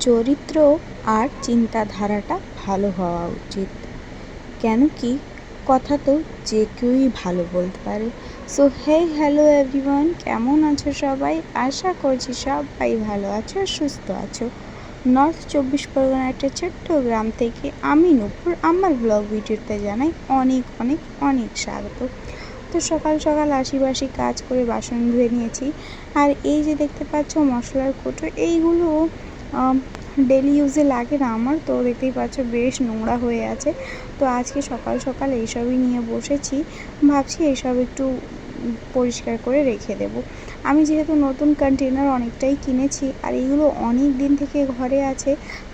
চরিত্র আর চিন্তাধারাটা ভালো হওয়া উচিত। কেন কি কথা তো যে কেউই ভালো বলতে পারে। সো হে হ্যালো এভরিওয়ান কেমন আছো সবাই? আশা করছি সবাই ভালো আছো, সুস্থ আছো। নর্থ চব্বিশ পরগনার একটা ছোট্ট গ্রাম থেকে আমি নূপুর, আমার ব্লগ ভিডিওতে জানাই অনেক অনেক অনেক স্বাগত। তো সকাল সকাল আশিবাসি কাজ করে বাসন ধুয়ে নিয়েছি। আর এই যে দেখতে পাচ্ছ মশলার কোটো এইগুলো ডেলি ইউজে লাগে না আমার। তো দেখতেই পাচ্ছ বেশ নোংরা হয়ে আছে। তো আজকে সকাল সকাল এইসবই নিয়ে বসেছি। ভাবছি এইসব একটু পরিষ্কার করে রেখে দেব। আমি যেহেতু নতুন কন্টেনার অনেকটাই কিনেছি, আর এইগুলো অনেক দিন থেকে ঘরে আছে,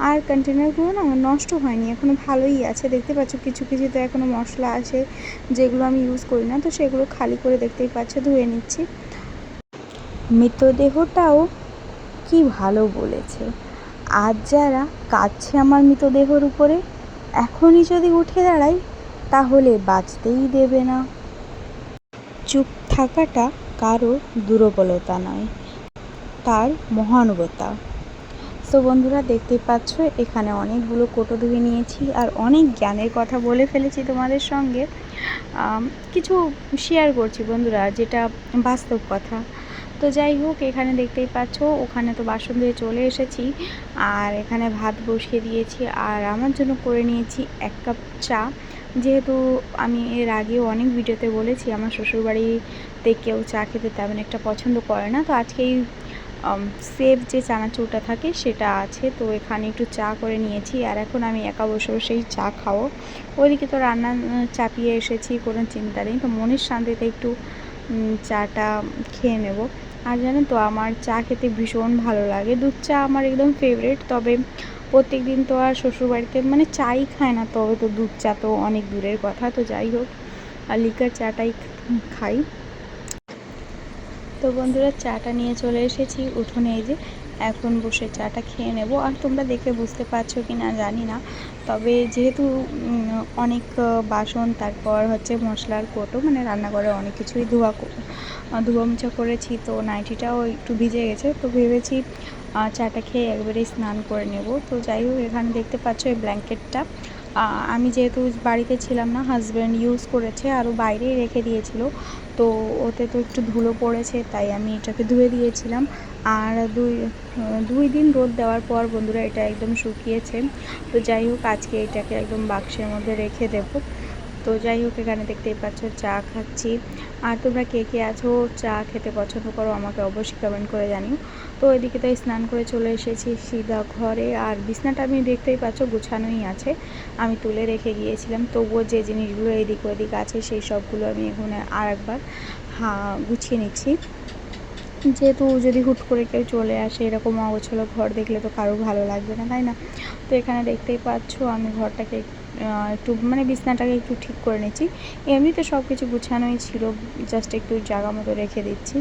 আর কন্টেনারগুলো না নষ্ট হয়নি এখনও ভালোই আছে। দেখতে পাচ্ছ কিছু কিছু তো এখনও মশলা আছে, যেগুলো আমি ইউজ করি না, তো সেগুলো খালি করে দেখতেই পাচ্ছ ধুয়ে নিচ্ছি। মৃতদেহটাও কি ভালো বলেছে। আজ যারা কাঁদছে আমার মৃতদেহর উপরে, এখনই যদি উঠে দাঁড়াই, তাহলে বাঁচতেই দেবে না। চুপ থাকাটা কারও দুর্বলতা নয়, তার মহানুভতা। তো বন্ধুরা, দেখতেই পাচ্ছ, এখানে অনেকগুলো কোটো ধুয়ে নিয়েছি আর অনেক জ্ঞানের কথা বলে ফেলেছি তোমাদের সঙ্গে। কিছু শেয়ার করছি বন্ধুরা, যেটা বাস্তব কথা। তো যাই হোক, এখানে দেখতেই পাচ্ছ, ওখানে তো বাসন ধুয়ে চলে এসেছি। আর এখানে ভাত বসিয়ে দিয়েছি, আর আমার জন্য করে নিয়েছি এক কাপ চা। যেহেতু আমি এর আগেও অনেক ভিডিওতে বলেছি, আমার শ্বশুরবাড়িতে কেউ চা খেতে তেমন একটা পছন্দ করে না। তো আজকে এই সেভ যে চানাচুরটা থাকে, সেটা আছে। তো এখানে একটু চা করে নিয়েছি, আর এখন আমি একা বসে বসেই চা খাব। ওইদিকে তো রান্না চাপিয়ে এসেছি, কোনো চিন্তা নেই। তো মনের শান্তিতে একটু চাটা খেয়ে নেব। আর জানেন তো, আমার চা খেতে ভীষণ ভালো লাগে। দুধ চা আমার একদম ফেভারিট তবে প্রত্যেক দিন তো আর শ্বশুরবাড়িতে মানে চাই খায় না, তবে তো দুধ চা তো অনেক দূরের কথা, তো যাই হোক। আর লিকার চাটাই খাই। তো বন্ধুরা, চাটা নিয়ে চলে এসেছি উঠোনে যে, এখন বসে চাটা খেয়ে নেব। আর তোমরা দেখে বুঝতে পারছ কি না জানি না, তবে যেহেতু অনেক বাসন, তারপর হচ্ছে মশলার কোটো মানে রান্নাঘরে অনেক কিছুই ধোয়া ধোয়া মোছা করেছি, তো নাইটিটাও একটু ভিজে গেছে, তো ভেবেছি চাটা খেয়ে একবারেই স্নান করে নেব। তো যাই হোক, এখানে দেখতে পাচ্ছ এই ব্ল্যাঙ্কেটটা। আমি যেহেতু বাড়িতে ছিলাম না, হাজব্যান্ড ইউজ করেছে, আরও বাইরেই রেখে দিয়েছিল। তো ওতে তো একটু ধুলো পড়েছে, তাই আমি এটাকে ধুয়ে দিয়েছিলাম। আর দুই দুই দিন রোদ দেওয়ার পর বন্ধুরা এটা একদম শুকিয়েছে। তো যাই হোক, আজকে এটাকে একদম বাক্সের মধ্যে রেখে দেবো। তো যাই হোক, এখানে দেখতেই পাচ্ছ চা খাচ্ছি। আর তোমরা কে কে আছো, চা খেতে পছন্দ করো আমাকে অবশ্যই কমেন্ট করে জানিও। তো এদিকে তাই স্নান করে চলে এসেছি সিধা ঘরে। আর বিছনাটা আমি দেখতেই পাচ্ছ গুছানোই আছে। আমি তুলে রেখে গিয়েছিলাম। তবুও যে জিনিসগুলো এদিক ওদিক আছে, সেই সবগুলো আমি এখানে আর একবার হা, গুছিয়ে নিচ্ছি। যেহেতু যদি হুট করে কেউ চলে আসে, এরকম অগোছালো ঘর দেখলে তো কারও ভালো লাগবে না, তাই না? তো এখানে দেখতেই পাচ্ছ আমি ঘরটাকে একটু মানে বিছনাটাকে একটু ঠিক করে নিচ্ছি। এমনিতে সব কিছু গুছানোই ছিল জাস্ট একটু জায়গা মতো রেখে দিচ্ছি।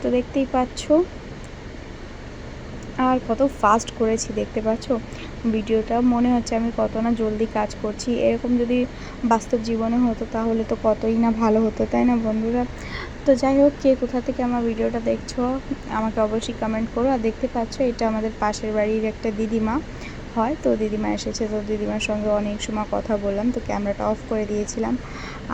তো দেখতেই পাচ্ছ। আর কত ফাস্ট করেছি, দেখতে পাচ্ছ? ভিডিওটা মনে হচ্ছে আমি কত না জলদি কাজ করছি। এরকম যদি বাস্তব জীবনে হতো তাহলে তো কতই না ভালো হতো, তাই না বন্ধুরা? তো যাই হোক, কে কোথা থেকে আমার ভিডিওটা দেখছ, আমাকে অবশ্যই কমেন্ট করো। আর দেখতে পাচ্ছ, এটা আমাদের পাশের বাড়ির একটা দিদিমা হয়। তো দিদিমা এসেছে, তো দিদিমার সঙ্গে অনেক সময় কথা বললাম, তো ক্যামেরাটা অফ করে দিয়েছিলাম।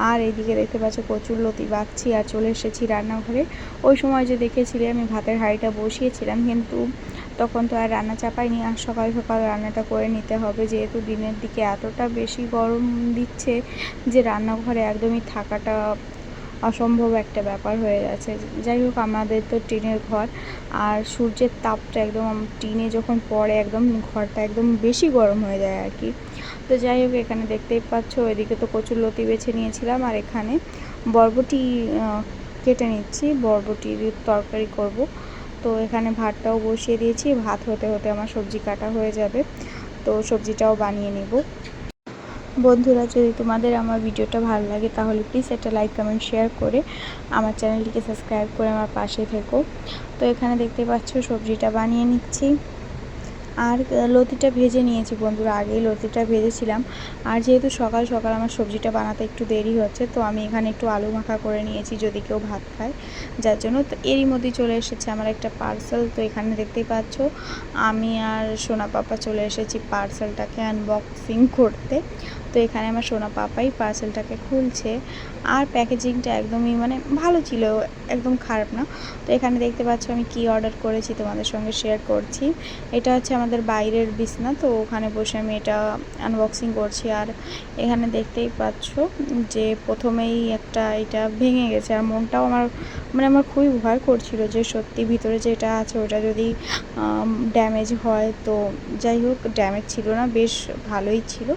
আর এইদিকে দেখতে পাচ্ছ কচুর লতি বাঁকছি আর চলে এসেছি রান্নাঘরে। ওই সময় যে দেখেছিলে আমি ভাতের হাঁড়িটা বসিয়েছিলাম, কিন্তু তখন তো আর রান্না চাপাইনি। আর সকাল সকাল রান্নাটা করে নিতে হবে, যেহেতু দিনের দিকে এতটা বেশি গরম দিচ্ছে যে রান্নাঘরে একদমই থাকাটা অসম্ভব একটা ব্যাপার হয়ে গেছে। যাই হোক, আমাদের তো টিনের ঘর। আর সূর্যের তাপটা একদম টিনে যখন পড়ে, একদম ঘরটা একদম বেশি গরম হয়ে যায় আর কি। তো যাই হোক, এখানে দেখতেই পাচ্ছ, ওইদিকে তো কচুর লতি বেছে নিয়েছিলাম। আর এখানে বরবটি কেটে নিচ্ছি। বরবটির তরকারি করব। তো এখানে ভাতটাও বসিয়ে দিয়েছি। ভাত হতে হতে আমার সবজি কাটা হয়ে যাবে। তো সবজিটাও বানিয়ে নেব। বন্ধুরা, যদি তোমাদের আমার ভিডিওটা ভালো লাগে, তাহলে প্লিজ একটা লাইক কমেন্ট শেয়ার করে আমার চ্যানেলটিকে সাবস্ক্রাইব করে আমার পাশে থেকো। তো এখানে দেখতে পাচ্ছ, সবজিটা বানিয়ে নিচ্ছি। আর লতিটা ভেজে নিয়েছি বন্ধুরা, আগেই লতিটা ভেজেছিলাম। আর যেহেতু সকাল সকাল আমার সবজিটা বানাতে একটু দেরি হচ্ছে, তো আমি এখানে একটু আলু মাখা করে নিয়েছি যদি কেউ ভাত খায়। যার জন্য তো এরই মধ্যেই চলে এসেছে আমার একটা পার্সেল তো এখানে দেখতেই পাচ্ছ, আমি আর সোনা পাপা চলে এসেছি পার্সেলটাকে আনবক্সিং করতে। তো এখানে আমার সোনা পাপাই পার্সেলটাকে খুলছে। আর প্যাকেজিংটা একদমই মানে ভালো ছিল, একদম খারাপ না। তো এখানে দেখতে পাচ্ছ আমি কি অর্ডার করেছি, তোমাদের সঙ্গে শেয়ার করছি। এটা হচ্ছে আমাদের বাইরের বিছনা, তো ওখানে বসে আমি এটা আনবক্সিং করছি। আর এখানে দেখতেই পাচ্ছ যে প্রথমেই একটা এটা ভেঙে গেছে। আর মনটাও আমার মানে আমার খুবই ভয় করছিল যে সত্যি ভিতরে যেটা আছে ওটা যদি ড্যামেজ হয়, তো যাই হোক ড্যামেজ ছিল না, বেশ ভালোই ছিল।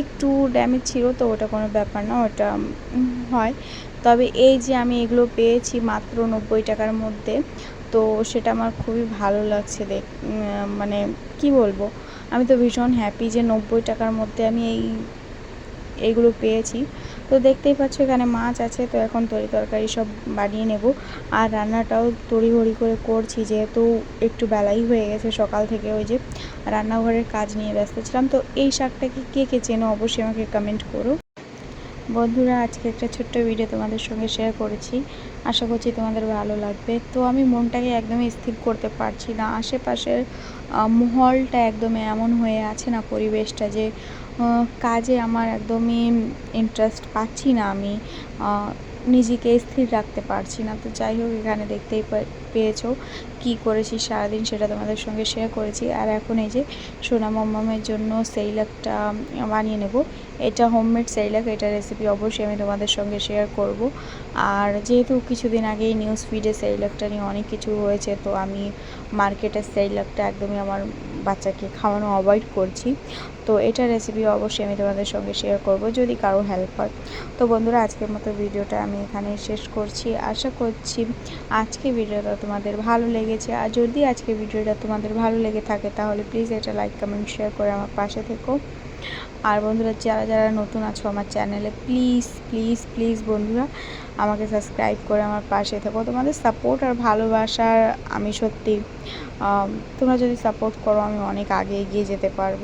একটু ড্যামেজ ছিল তো ওটা কোনো ব্যাপার না, ওটা হয়। তবে এই যে আমি এগুলো পেয়েছি মাত্র নব্বই টাকার মধ্যে, তো সেটা আমার খুবই ভালো লাগছে দেখ মানে কি বলব, আমি তো ভীষণ হ্যাপি যে নব্বই টাকার মধ্যে আমি এই এইগুলো পেয়েছি। তো দেখতেই পাচ্ছ এখানে মাছ আছে, তো এখন তরি তরকারি সব বানিয়ে নেব। আর রান্নাটাও তড়িঘড়ি করে করছি, যেহেতু একটু বেলাই হয়ে গেছে সকাল থেকে ওই যে রান্নাঘরের কাজ নিয়ে ব্যস্ত ছিলাম। তো এই শাকটাকে কে কে চেনো অবশ্যই আমাকে কমেন্ট করো। বন্ধুরা, আজকে একটা ছোট্ট ভিডিও তোমাদের সঙ্গে শেয়ার করেছি। আশা করছি তোমাদের ভালো লাগবে। তো আমি মনটাকে একদমই স্থির করতে পারছি না। আশেপাশের মহলটা একদম এমন হয়ে আছে না, পরিবেশটা যে কাজে আমার একদমই ইন্টারেস্ট পাচ্ছি না আমি। নিজেকে স্থির রাখতে পারছি না। তো যাই হোক, এখানে দেখতেই পেয়েছ কি করেছি সারাদিন সেটা তোমাদের সঙ্গে শেয়ার করেছি। আর এখন এই যে সোনা মামের জন্য সেইলাকটা বানিয়ে নেব। এটা হোমমেড সেইলাক এটা রেসিপি অবশ্যই আমি তোমাদের সঙ্গে শেয়ার করব। আর যেহেতু কিছুদিন আগেই নিউজ ফিডে সেইলাকটা নিয়ে অনেক কিছু হয়েছে, তো আমি মার্কেটের সেইলাকটা একদমই আমার বাচ্চাকে খাওয়ানো অ্যাভয়েড করছি। তো এটা রেসিপি অবশ্যই আমি তোমাদের সঙ্গে শেয়ার করব যদি কারও হেল্প হয়। তো বন্ধুরা, আজকের মতো ভিডিওটা আমি এখানে শেষ করছি। আশা করছি আজকে ভিডিওটা তোমাদের ভালো লেগেছে। আর যদি আজকে ভিডিওটা তোমাদের ভালো লেগে থাকে, তাহলে প্লিজ এটা লাইক কমেন্ট শেয়ার করে আমার পাশে থেকো। আর বন্ধুরা, যারা যারা নতুন আছো আমার চ্যানেলে প্লিজ প্লিজ প্লিজ বন্ধুরা, আমাকে সাবস্ক্রাইব করে আমার পাশে থাকো। তোমাদের সাপোর্ট আর ভালোবাসার আমি সত্যি তোমরা যদি সাপোর্ট করো, আমি অনেক আগে এগিয়ে যেতে পারব।